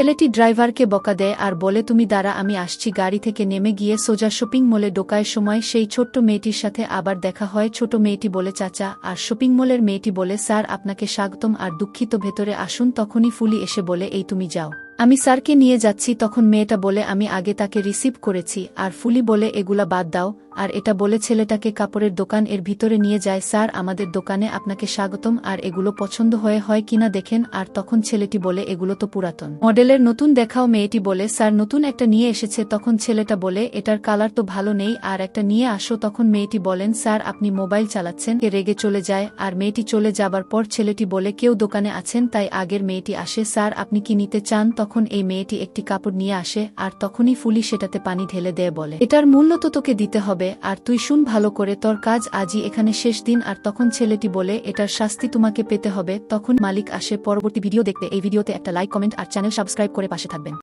ছেলেটি ড্রাইভারকে বকা দেয় আর বলে, তুমি দ্বারা আমি আসছি। গাড়ি থেকে নেমে গিয়ে সোজা শপিং মলে ডোকায় সময় সেই ছোট্ট মেয়েটির সাথে আবার দেখা হয়। ছোট মেয়েটি বলে, চাচা, আর শপিং মলের মেয়েটি বলে, স্যার, আপনাকে স্বাগতম। আর দুঃখিত ভেতরে আসুন, তখনই ফুলি এসে বলে, এই তুমি যাও। আমি স্যারকে নিয়ে যাচ্ছি। তখন মেয়েটা বলে, আমি আগে তাকে রিসিভ করেছি। আর ফুলি বলে, এগুলা বাদ দাও। আর এটা বলে ছেলেটাকে কাপড়ের দোকান এর ভিতরে নিয়ে যায়, স্যার, আমাদের দোকানে আপনাকে স্বাগতম, আর এগুলো পছন্দ হয়ে হয় কিনা দেখেন। আর তখন ছেলেটি বলে, এগুলো তো পুরাতন। মডেলের নতুন দেখাও মেয়েটি বলে, স্যার, নতুন একটা নিয়ে এসেছে। তখন ছেলেটা বলে, এটার কালার তো ভালো নেই, আর একটা নিয়ে আসো। তখন মেয়েটি বলেন, স্যার, আপনি মোবাইল চালাচ্ছেন। রেগে চলে যায়, আর মেয়েটি চলে যাবার পর ছেলেটি বলে, কেউ দোকানে আছেন, তাই আগের মেয়েটি আসে। স্যার, আপনি কি নিতে চান? তখন এই মেয়েটি একটি কাপড় নিয়ে আসে, আর তখনই ফুলি সেটাতে পানি ঢেলে দেয় বলে। এটার মূল্য তো তোকে দিতে হবে। আর তুই শুন ভালো করে, তোর কাজ আজই এখানে শেষ দিন, আর তখন ছেলেটি বলে, এটার শাস্তি তোমাকে পেতে হবে। তখন মালিক আসে, পরবর্তী ভিডিও দেখতে। এই ভিডিওতে একটা লাইক কমেন্ট আর চ্যানেল সাবস্ক্রাইব করে পাশে থাকবেন।